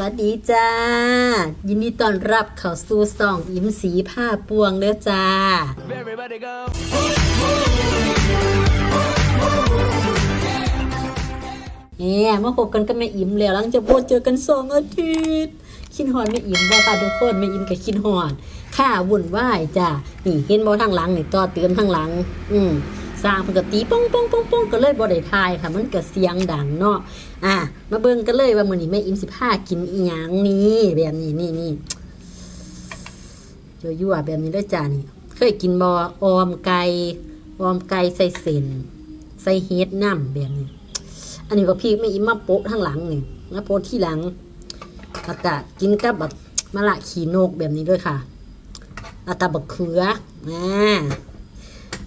วัสดีจ้า ยินดีต้อนรับเข้าสู่ส่องยิ้มสีผ้าปวงเด้อจ้า Everybody go. เอ๊มาพบกันกับแม่อิ่มแล้วหลังจากบ่เจอกันสองอาทิตย์คินหอนแม่อิ่มบ่ค่ะทุกคนแม่อิ่มกับคินหอนข้าวุ่นวายจ้านี่เห็นบ่ทางหลังนี่ต่อเตือนทางหลัง อืม สร้างเพิ่นก็ตีป้องป้องป้องป้องก็เลยบ่ได้ทายค่ะ มันก็เสียงดังเนาะอะมาเบิ่งกันเลยว่ามื้อนี้แม่อิมสิพากินอีหยังนี่แบบนี้นี่นี่ยั่วๆแบบนี้ด้วยจ้านี่เคยกินบอออมไก่ออมไก่ใส่เส้นใส่เฮ็ดน้ำแบบนี้ อันนี้ก็พี่ไม่อิมมาโปะข้างหลังนี่มาโปะที่หลังแล้วก็กินกับแบบมะละขีนกแบบนี้ด้วยค่ะแล้วก็บักเขืออ่า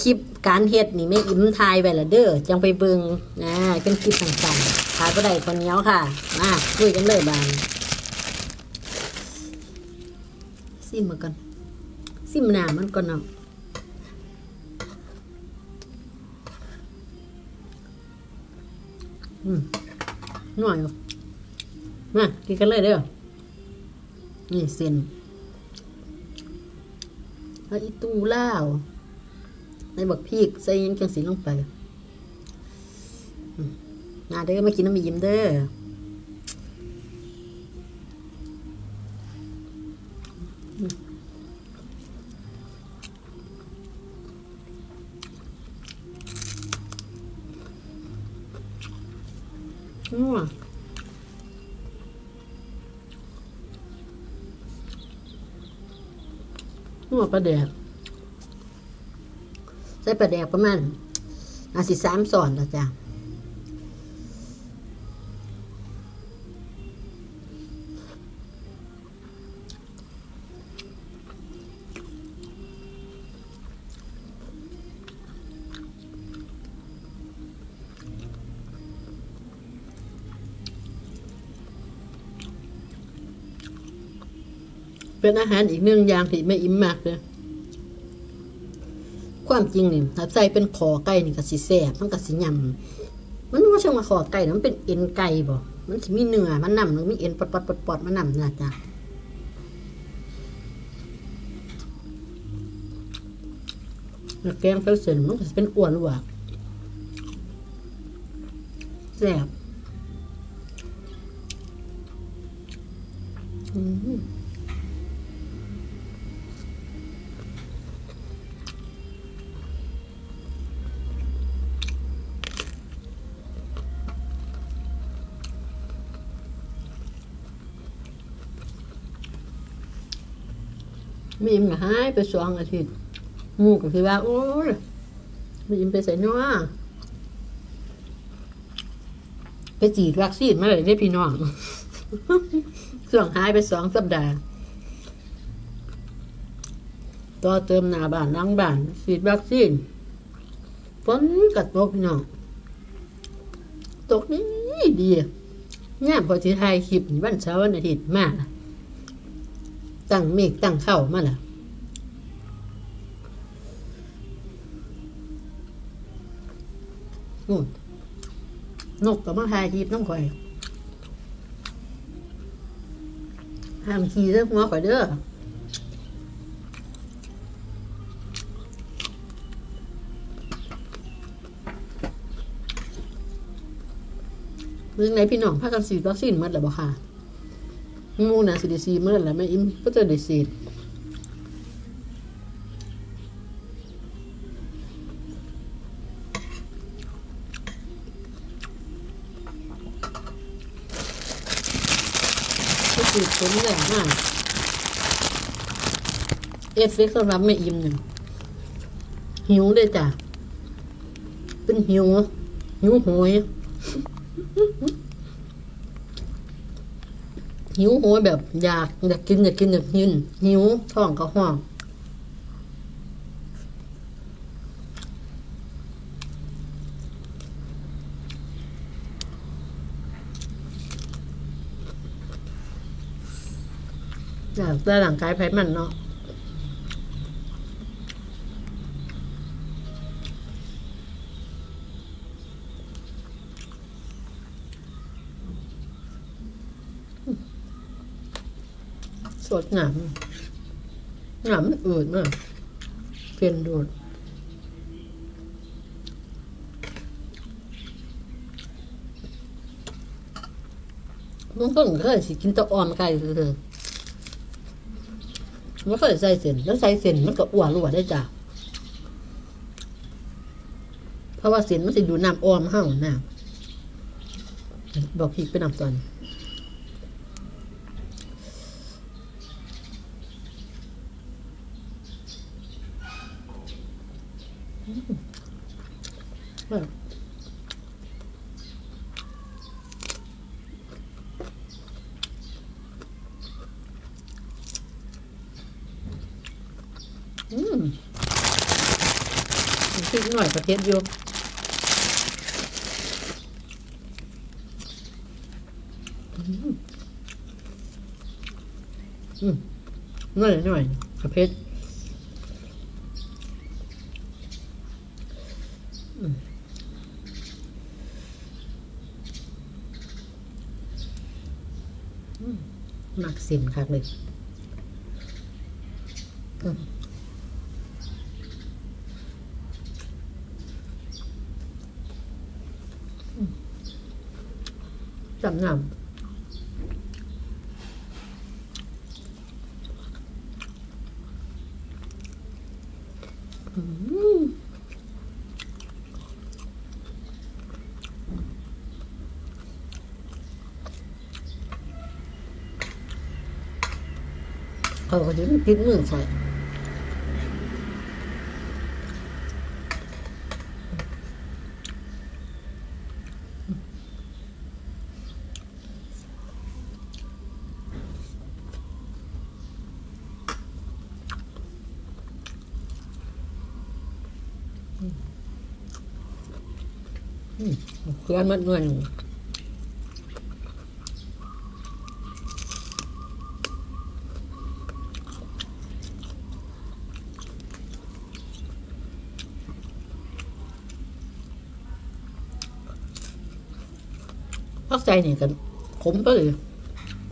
คลิปการเฮ็ดนี่ไม่อิ่มทายไว้ละเด้อจังไปเบิงอ่าเป็นคลิปต่างๆทายก็ได้คนเนี้ยวค่ะมาคุยกันเลยบางซิมมาก่อนซิมหนามันก่อนเนาะอืมหน่อยู่มากินกันเลยเด้อนี่เส้นแล้วอีตูล่า ในบักพีกใส่ยังจังสีลงไปอืมาเด้อมากินน้ำมียิ้มเด้อนัวนัวปลาแดกใส่ปลาแดกประมาณอาสิสามสอนแล้วจ้ะเป็นอาหารอีกหนึ่งอย่างที่ไม่อิ่มมากเลย ความจริงนี่ถ้าใส่เป็นคอไก่นี่ก็สิแซ่บมันก็สิยำมันว่าช่างมาคอไก่นะมันเป็นเอ็นไก่บ่มันสิมีเนื้อมันนำหรือมีเอ็นปอดปอดปอดปอดมันนำนะจ๊ะแกงเส้นเส้นมันก็เป็นอ้วนหวากแซ่บอืม มีมก็หายไปสองอาทิตย์หมูก็คือว่า โอ้ยมีมไปใส่นัวไปจีดวัคซีนมาเลยได้พี่น้องส่วงหายไปสองสัปดาห์ต่อเติมหน้าบ้านล้างบ้านฉีดวัคซีนฝนกัดตกพี่น้องตกนี่ดีเนี่ยพอที่ไทยคลิปวันเสาร์วันอาทิตย์มาก ตั้งเมฆตั้งเข้ามาล่ะนู่นนกกับมาทายทีบน้ำข่อยห้ามขี่เด้อหัวข่อยเด้อเรื่องไหนพี่น้องพากันฉีดวัคซีนมัดแล้วบ่ค่ะ มูน่ะสิได้ซีเมื่อแล้วแม่อิมก็จะได้ซีดก็ซีดคนแรงมากเอฟเฟกต์สำหรับแม่อิมหนึ่งหิวเลยจ้ะเป็นหิวหิวโหย หิวโหยแบบอยากอยากกินอยากกินอยากกินหิวท้องก็ห้องอยากได้หลังกายไผมันเนาะ สดหนามหนามมันอืดมากเพียนโดดบางคนก็เคยสิกินตะออมไก่คือไม่เคยใส่เส้นแล้วใส่เส้นมันก็อ้วนรัวได้จ้ะเพราะว่าเส้นมันจะอยู่น้ำออมห้าน้ำบอกพี่ไปนำตอน แบบอืมพริกหน่อยประเทศอยู่อืมอืมหน่อยหน่อยประเภท หมักสินคักเลยจำนำอืม เขาก็จะติดมือใส่เพื่อนมัดเงิน ใจนี่กันขมไปเลย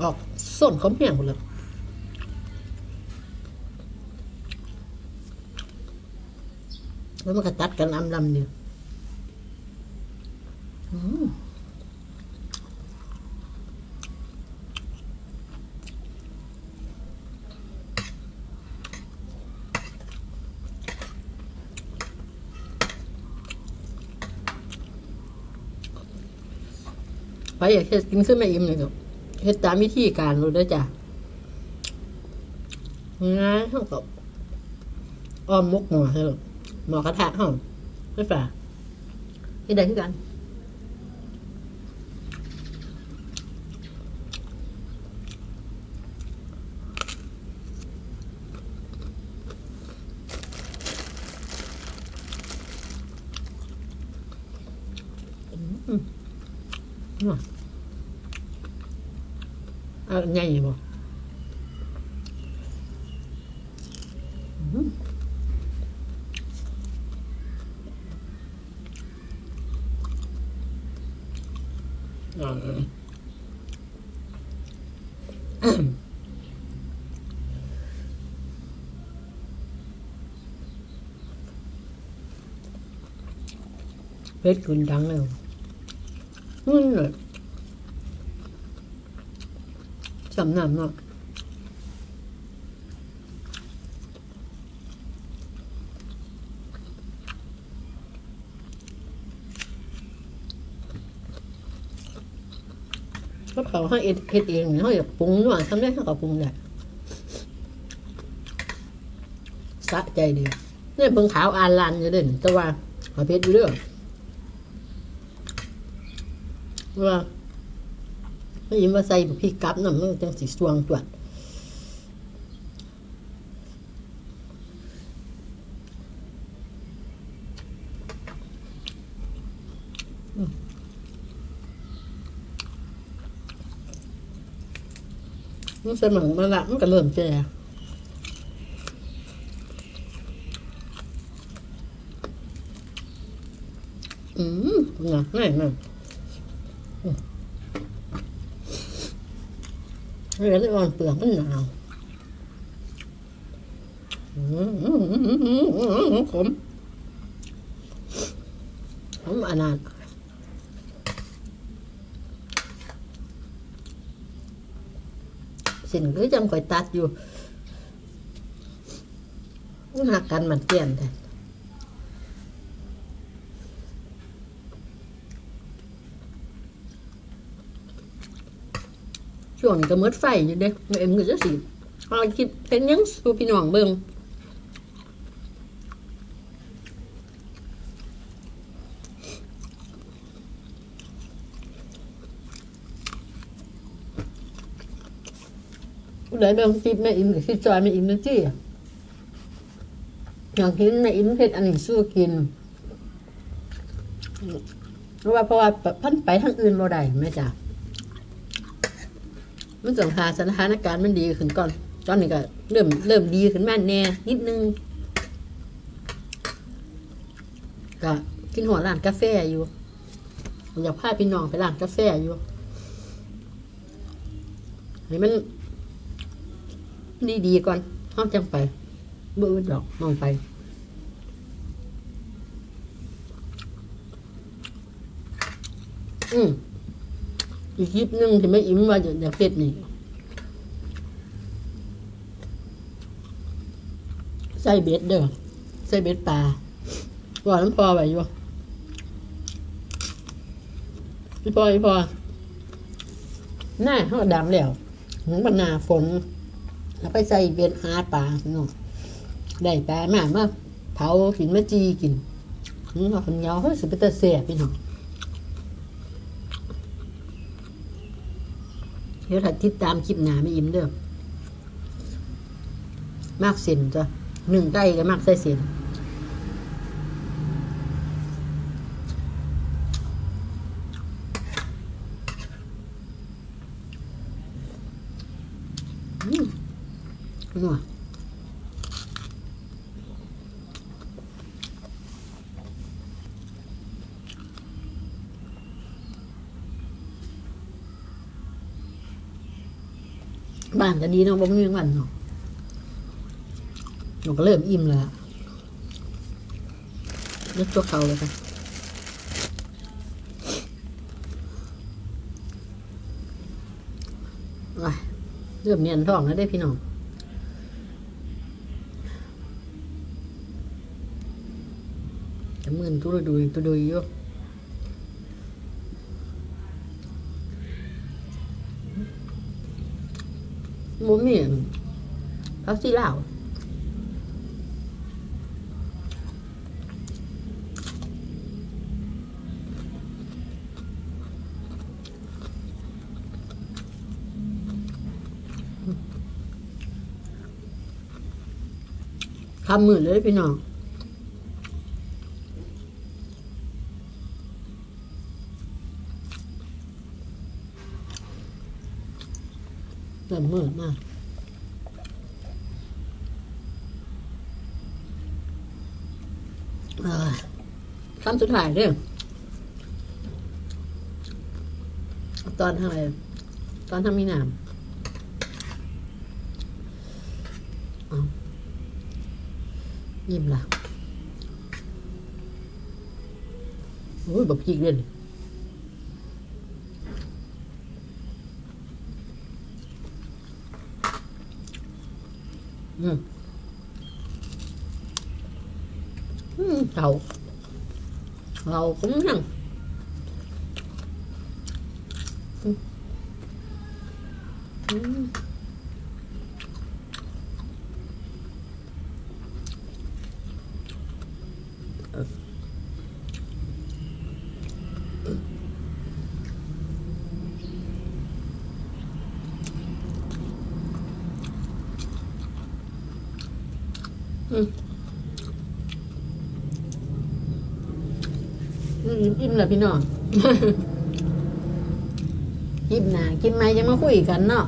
ออกส้นขมเพียงหมดเลยแล้วมันก็ตัดกันอำลำเนี่ยอืม อยากเฮ็ดกินขึ้นมาอิ่มเลยครับเฮ็ดตามวิธีการรู้ด้วยจ้ะง่ายเท่ากับอ้อมมุกหมอเถอะหมอกระทะห้องไม่ฝ่าที่ใดที่กันอาใหญ่บ่อืม อ่าเพชรคุณดั จำนำเนาะก็เขาให้เอ็ดเฮ็ดเองเขาอยากปรุงหน่อยทำได้เขาก็ปรุงได้สะใจดีเนี่ยเบิ่งขาวอาลานอยู่เด่นแต่ว่าเขาเพชรอยู่เรื่องว่า ไม่ยินว่าใส่พริกกับน้ำมันจังสีสวงจวดมันสมังมาละมันก็เริ่มแก่อืมน่ะง่ายมา เรือแต่อ่นเปลือกมันหนาวขมขมอนานสิ่งคือจังคอยตัดอยู่หักกันมันเปลี่ยนแต่ ช่วงนี้ก็มืดไฟอยู่เด้เอ็มก็จะสิเอาคิดเป็นยังสูพี่น้องเบิ่งผู้ใดเบิ่งคลิปแม่อิมกับที่จอยแม่อิมนั่นจี้อยากเห็นแม่อิมเฮ็ดอันนี้สู้กินเพราะว่าเพราะว่าพันไปทางอื่นบ่ได้แม่จ้ะ มันต้องหาสถานการณ์มันดีขึ้นก่อน ตอนนี้ก็เริ่มเริ่มดีขึ้นมาแน่นิดนึงก็กินหัวร้านกาแฟอยู่อยากพาพี่น้องไปร้านกาแฟอยู่ให้มันดีดีก่อนห้องจังไปเบื่อดอกมองไปอืม อีกคลิปหนึ่งที่ไม่อิ่มว่าจะจะเพ็ดนี่ใส่เบ็ดเด้อใส่เบ็ดปลาว่าน้ำพอไว้อยู่พี่พอพี่พอหน้าเขาดำแล้วหงบรรณาฝนแล้วไปใส่เบ็ดหาปลาเนาะได้ปลามามาเผากินมาจีกินนี่ก็คนเหนียวเฮ้ยสิเป็นตะเสียพี่น้อง เดี๋ยวถ้าติดตามคลิปหนาไม่อิ่มเด้อมากเส้นจ้ะหนึ่งไก่ก็มากใส่เส้นอืมนัว บ้านก็ดีเนาะบ่มีวันเนาะหนูก็เริ่มอิ่มแล้วนึกตัวเขาเลยค่ะเริ่มเนียนท้องแล้วได้พี่น้องจะมื่นตุรดุยตุดุยอยู่ บ่มีอั่นพักซีลาวทำมือเลยพี่น้อง เริ่มมืดมากคำสุดท้ายเรื่องตอนทำอะไรตอนทำมีน้ำยิ้มละโอ้ยแบบพีกเล่น อืมอืมเขาเรา cũng hằng ừ. Ừ. Ừ. อืมอิ่มแล้วพี่น้องคลิปหนาคลิปไหมยังมาคุยกันเนาะ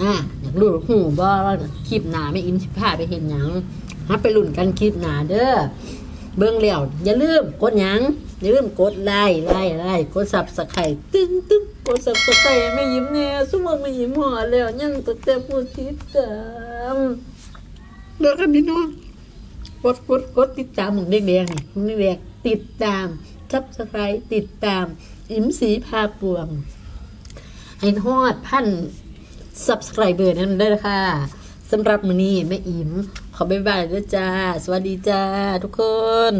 นะอยากรู้หูบ่ว่าคลิปหนาไม่อินสิพาไปเห็นหยังฮับไปลุ่นกันคลิปหนาเด้อ เบิ่งแล้วอย่าลืมกดหยังอย่าลืมกดไลค์ไลค์ไลค์กดซับสไครต์ตึ้งตึ้งกดซับสไครต์ไม่ยิ้มแน่สมมติไม่ยิ้มหัวแล้วยังตัวแต่ผู้ติดตาม เลิกกันพี่น้องกดกดกดติดตามหมึงแดงๆนี่หมึงแดงติดตามซับสไครต์ติดตาม อิมสีพาปวง ให้ทอดพันซับสไครเบอร์นั้นได้ละค่ะสำหรับมือนี้แม่อิมขอบ๊ายบายด้วยจ้า สวัสดีจ้าทุกคน